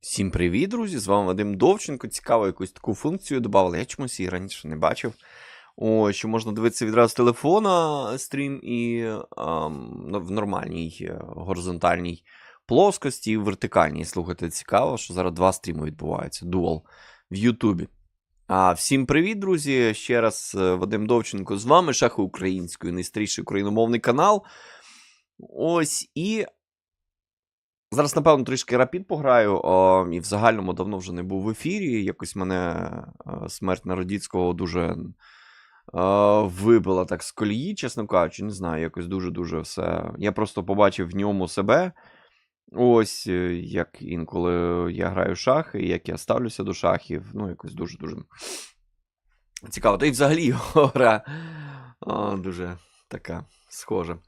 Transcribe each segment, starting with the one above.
Всім привіт, друзі! З вами Вадим Довченко. Цікаво, якусь таку функцію додали. Я чомусь її раніше не бачив. О, що можна дивитися відразу з телефона стрім і ам, ну, в нормальній е, горизонтальній плоскості, і вертикальній. Слухайте, цікаво, що зараз два стріми відбуваються. Дуал в Ютубі. А, всім привіт, друзі! Ще раз е, Вадим Довченко з вами, шахи українською, найстріший україномовний канал. Ось і Зараз, напевно, трішки рапід пограю, о, і в загальному давно вже не був в ефірі. Якось мене е, смерть Народіцького дуже е, вибила так з колії, чесно кажучи, не знаю, якось дуже-дуже все. Я просто побачив в ньому себе. Ось е, як інколи я граю шахи, як я ставлюся до шахів. Ну, якось дуже-дуже цікаво. Та й взагалі гра о, дуже така схожа.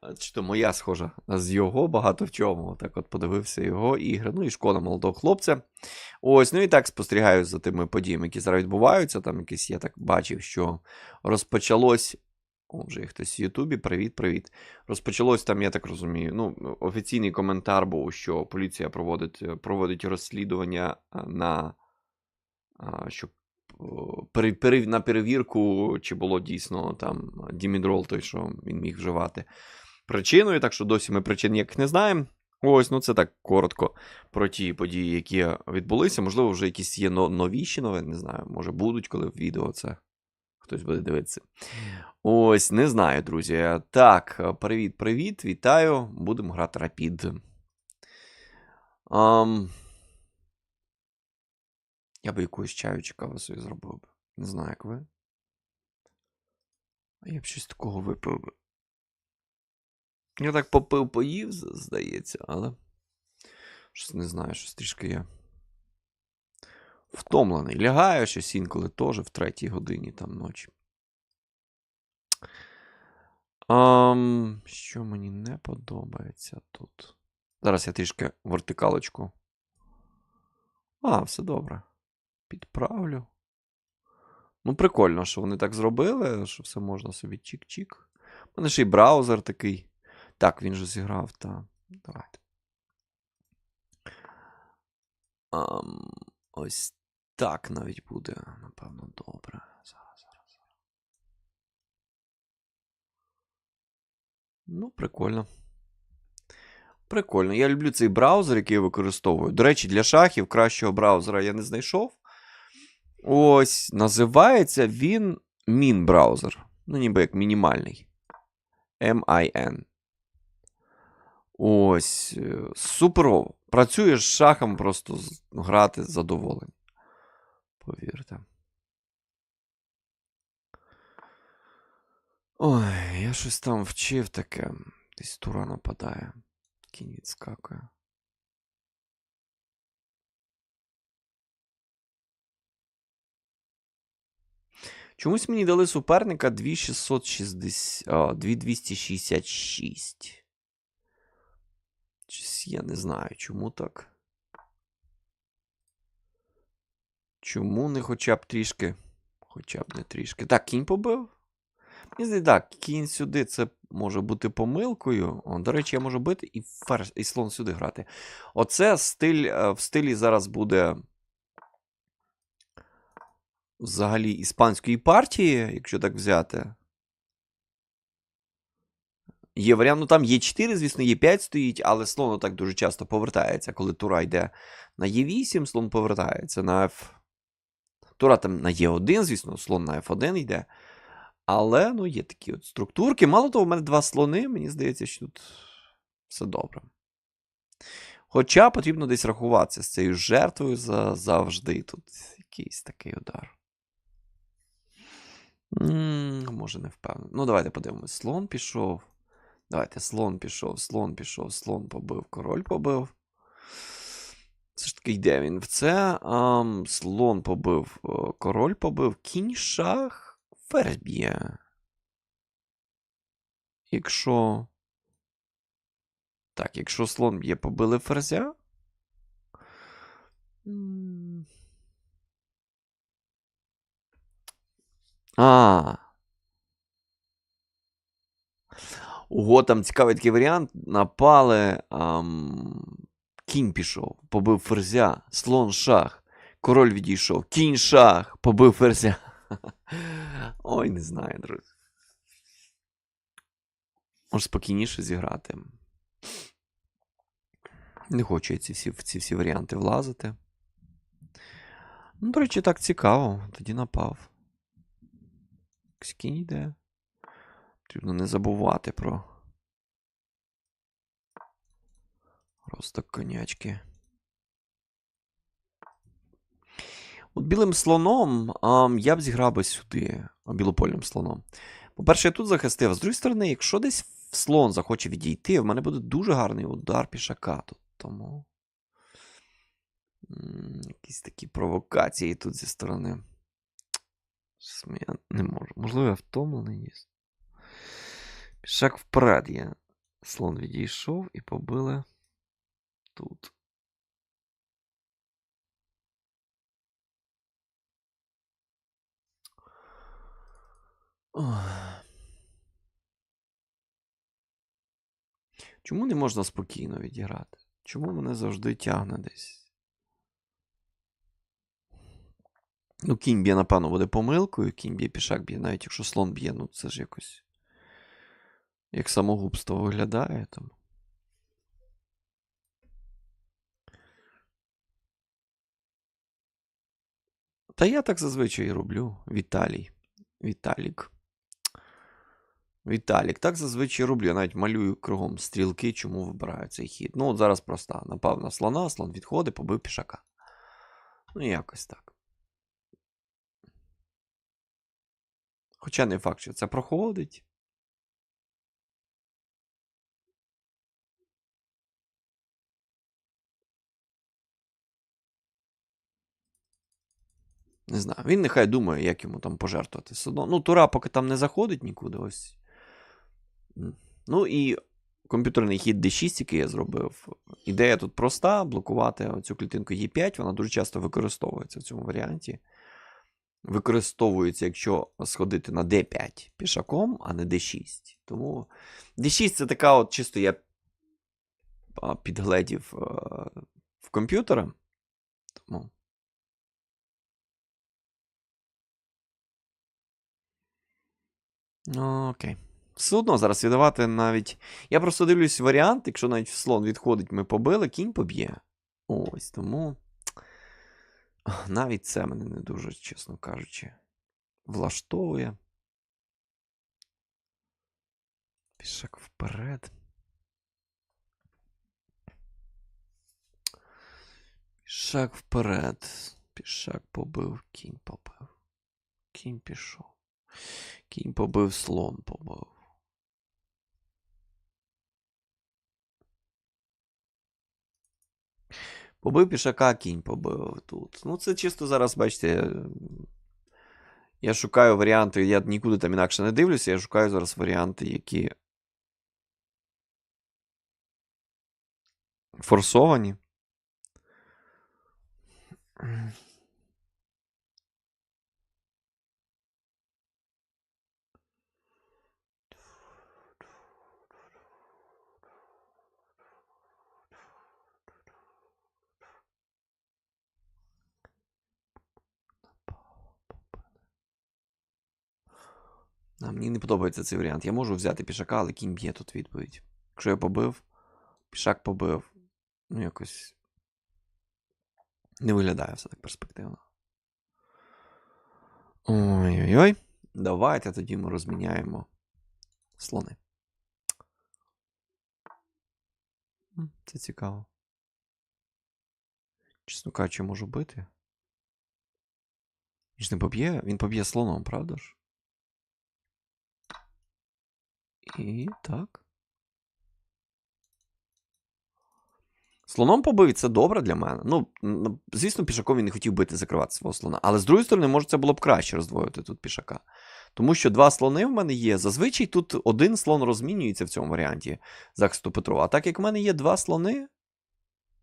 А, Чи то моя схожа з його багато в чому. Так от подивився його ігри. Ну і шкода молодого хлопця. Ось, ну і так спостерігаю за тими подіями, які зараз відбуваються. Там якийсь я так бачив, що розпочалось. О, вже хтось в Ютубі. Привіт, привіт. Розпочалось там, я так розумію. Ну, офіційний коментар був, що поліція проводить проводить розслідування на а, щоб о, пере- пере- на перевірку, чи було дійсно там Дімідрол, той, що він міг вживати причиною, так що досі ми причин ніяких не знаємо. Ось, ну це так коротко про ті події, які відбулися. Можливо, вже якісь є новіші новини, не знаю, може будуть, коли в відео це хтось буде дивитися. Ось, не знаю, друзі. Так, привіт-привіт, вітаю. Будемо грати Рапід. Ам... Я би якусь чаю чи каву собі зробив би. Не знаю, як ви. А я б щось такого випив. Я так попив, поїв, здається, але. Щось не знаю, щось трішки я. Втомлений. Лягаю щось інколи теж в третій годині там ночі. Ам, що мені не подобається тут. Зараз я трішки вертикалочку. А, все добре. Підправлю. Ну, прикольно, що вони так зробили, що все можна собі чик-чик. У мене ще й браузер такий. Так, він же зіграв, та. Давайте. Ам, ось так навіть буде, напевно, добре. Зараз, зараз, зараз. Ну, прикольно. Прикольно. Я люблю цей браузер, який я використовую. До речі, для шахів кращого браузера я не знайшов. Ось, називається він Min браузер. Ну, ніби як мінімальний. MIN. Ось. е, Суперово. Працюєш шахом, просто грати з задоволенням. Повірте. Ой, я щось там вчив таке. Десь тура нападає. Кінь відскакує. Чомусь мені дали суперника 2660, 2266. Я не знаю, чому так. Чому не хоча б трішки. Хоча б не трішки. Так, кінь побив. Мені так, кінь сюди це може бути помилкою. О, до речі, я можу бити і, ферзь, і слон сюди грати. Оце стиль, е, в стилі зараз буде взагалі іспанської партії, якщо так взяти. Є варіант, ну там є 4, звісно, є 5 стоїть, але слон так дуже часто повертається. Коли тура йде на Е8, слон повертається на F. Тура там на Е1, звісно, слон на F1 йде. Але ну, є такі от структурки. Мало того, в мене два слони, мені здається, що тут все добре. Хоча потрібно десь рахуватися з цією жертвою за, завжди. Тут якийсь такий удар. м може, не впевнений. Ну, давайте подивимось. Слон пішов. Давайте, слон пішов, слон пішов, слон побив, король побив. Все ж таки йде він в це. Ам, слон побив, король побив, кінь шах, ферзь. Якщо. Так, якщо слон б'є, побили ферзя. А. Ого, там цікавий такий варіант. Напали. Ам, Кінь пішов, побив ферзя, слон шах, король відійшов, кінь шах, побив ферзя. Ой, не знаю, друзі. Може спокійніше зіграти. Не хочу я ці всі, ці всі варіанти влазити. Ну, до речі, так цікаво. Тоді напав. Кінь йде. Потрібно не забувати про. Просто конячки. От білим слоном а, я б зіграв би сюди, білопольним слоном. По-перше, я тут захистив. А з другої сторони, якщо десь слон захоче відійти, в мене буде дуже гарний удар пішака тут. Тому. Якісь такі провокації тут зі сторони. Я не можу. Можливо, я втомлений є. Пішак вперед є. Слон відійшов і побили тут. Чому не можна спокійно відіграти? Чому мене завжди тягне десь? Ну, кінь б'є, напевно, буде помилкою, кінь б'є, пішак б'є, навіть якщо слон б'є, ну це ж якось. Як самогубство виглядає там. Та я так зазвичай і роблю. Віталій. Віталік. Віталік. Так зазвичай роблю. Я навіть малюю кругом стрілки, чому вибираю цей хід. Ну, от зараз проста. Напав на слона, слон відходить, побив пішака. Ну, якось так. Хоча не факт, що це проходить. Не знаю. Він нехай думає, як йому там пожертвувати. Ну, Тура поки там не заходить нікуди. ось. Ну і комп'ютерний хід D6, який я зробив. Ідея тут проста: блокувати цю клітинку E5, вона дуже часто використовується в цьому варіанті. Використовується, якщо сходити на D5 пішаком, а не D6. Тому D6 це така, от чисто я підгледів е, в комп'ютера. Тому. Окей. Все одно зараз віддавати навіть. Я просто дивлюсь варіант, якщо навіть слон відходить, ми побили, кінь поб'є. Ось тому. Навіть це мене не дуже, чесно кажучи, влаштовує. Пішак вперед. Пішак вперед. Пішак побив, кінь побив. Кінь пішов. Кінь побив, слон побив. Побив пішака, кінь побив тут. Ну, це чисто зараз, бачите. Я шукаю варіанти, я нікуди там інакше не дивлюся, я шукаю зараз варіанти, які форсовані. А, мені не подобається цей варіант. Я можу взяти пішака, але кінь б'є тут відповідь. Якщо я побив, пішак побив. Ну, якось. Не виглядає все так перспективно. Ой-ой-ой. Давайте тоді ми розміняємо слони. Це цікаво. Чесно кажучи, можу бити. Він ж не поб'є, він поб'є слоном, правда ж? І так. Слоном побив, це добре для мене. Ну, звісно, пішаком він не хотів бити закривати свого слона. Але з другої сторони, може, це було б краще роздвоїти тут пішака. Тому що два слони в мене є. Зазвичай тут один слон розмінюється в цьому варіанті захисту Петрова. А так як в мене є два слони,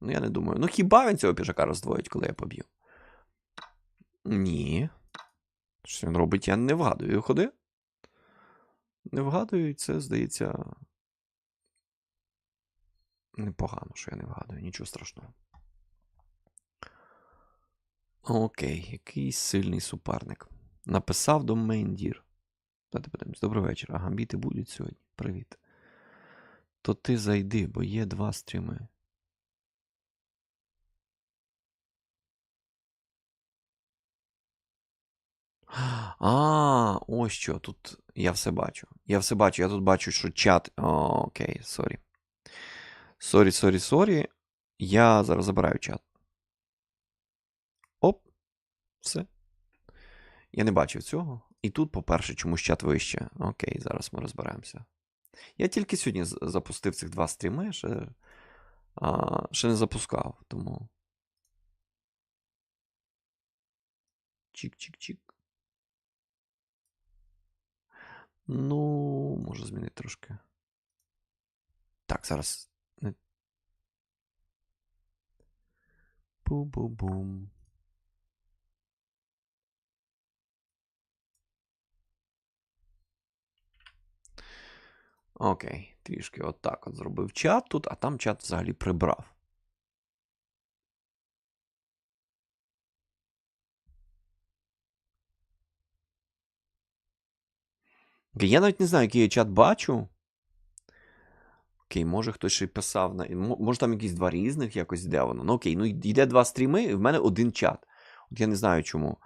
ну я не думаю. Ну хіба він цього пішака роздвоїть, коли я поб'ю? Ні. Що він робить, я не вгадую. Ходи. Не вгадую, це, здається. Непогано, що я не вгадую, нічого страшного. Окей, якийсь сильний суперник. Написав до Мейндір. Давайте подивимось. Добрий вечір. А гамбіти будуть сьогодні. Привіт. То ти зайди, бо є два стріми. А, ось що. Тут я все бачу. Я все бачу. Я тут бачу, що чат. Окей, сорі. Сорі, сорі, сорі. Я зараз забираю чат. Оп. Все. Я не бачив цього. І тут, по-перше, чомусь чат вище. Окей, зараз ми розберемося. Я тільки сьогодні запустив цих два стріми, ще, а, ще не запускав, тому. Чік-чік-чік. Ну, можу змінити трошки. Так, зараз. Бу-бу-бум. Окей, трішки отак от зробив чат тут, а там чат взагалі прибрав. Я навіть не знаю, який я чат бачу. Окей, може хтось ще писав. на- Може там якісь два різних якось де воно. Ну окей, ну йде два стріми, і в мене один чат. От я не знаю чому.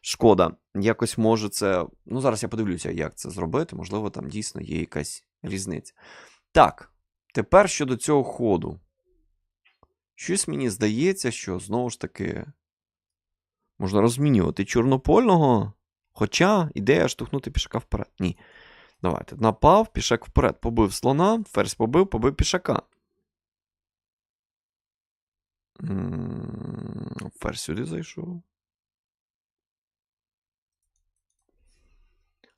Шкода. Якось може це. Ну, зараз я подивлюся, як це зробити. Можливо, там дійсно є якась різниця. Так, тепер щодо цього ходу. Щось мені здається, що знову ж таки можна розмінювати чорнопольного. Хоча ідея штовхнути пішака вперед. Ні. Давайте. Напав, пішак вперед. Побив слона, ферзь побив, побив пішака. Ферзь сюди зайшов.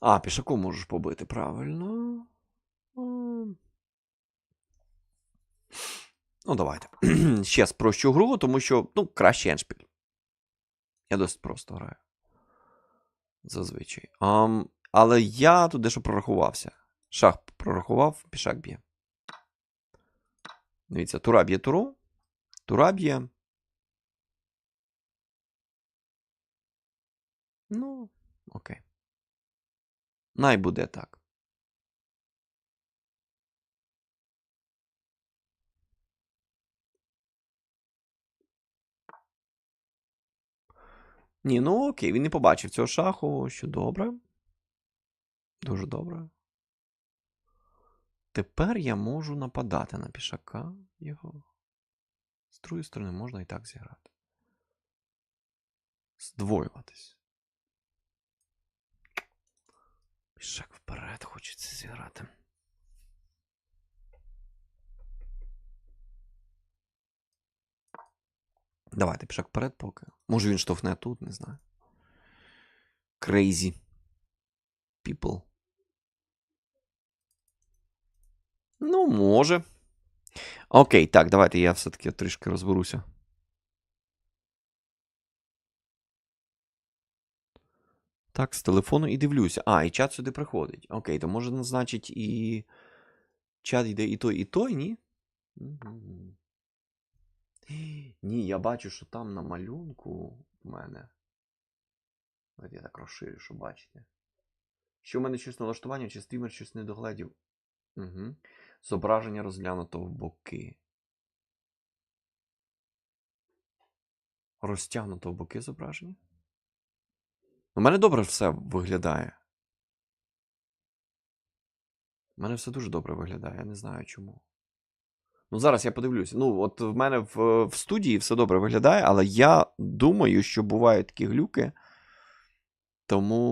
А, пішаком можеш побити, правильно. Ну, давайте. Ще спрощу гру, тому що, ну, краще еншпіль. Я досить просто граю. Зазвичай. Um, але я тут дещо прорахувався. Шах прорахував, пішак б'є. Дивіться, тура б'є туру. Тура б'є. Ну, окей. Най буде так. Ні, ну окей, він не побачив цього шаху, що добре. Дуже добре. Тепер я можу нападати на пішака його. З другої сторони, можна і так зіграти. Здвоюватись. Пішак вперед хочеться зіграти. Давайте пішак вперед поки. Може він штовхне тут, не знаю. Crazy. People. Ну, може. Окей, так, давайте я все-таки трішки розберуся. Так, з телефону і дивлюся. А, і чат сюди приходить. Окей, то може, значить, і чат йде і той, і той, ні? Ні, я бачу, що там на малюнку в мене. От я так розширю, що бачите. Що в мене щось налаштування, чи стрімер щось не догледів. Угу. Зображення розглянуто в боки. Розтягнуто в боки зображення. У мене добре все виглядає. У мене все дуже добре виглядає, я не знаю чому. Ну, зараз я подивлюся. Ну, от в мене в, в студії все добре виглядає, але я думаю, що бувають такі глюки. Тому.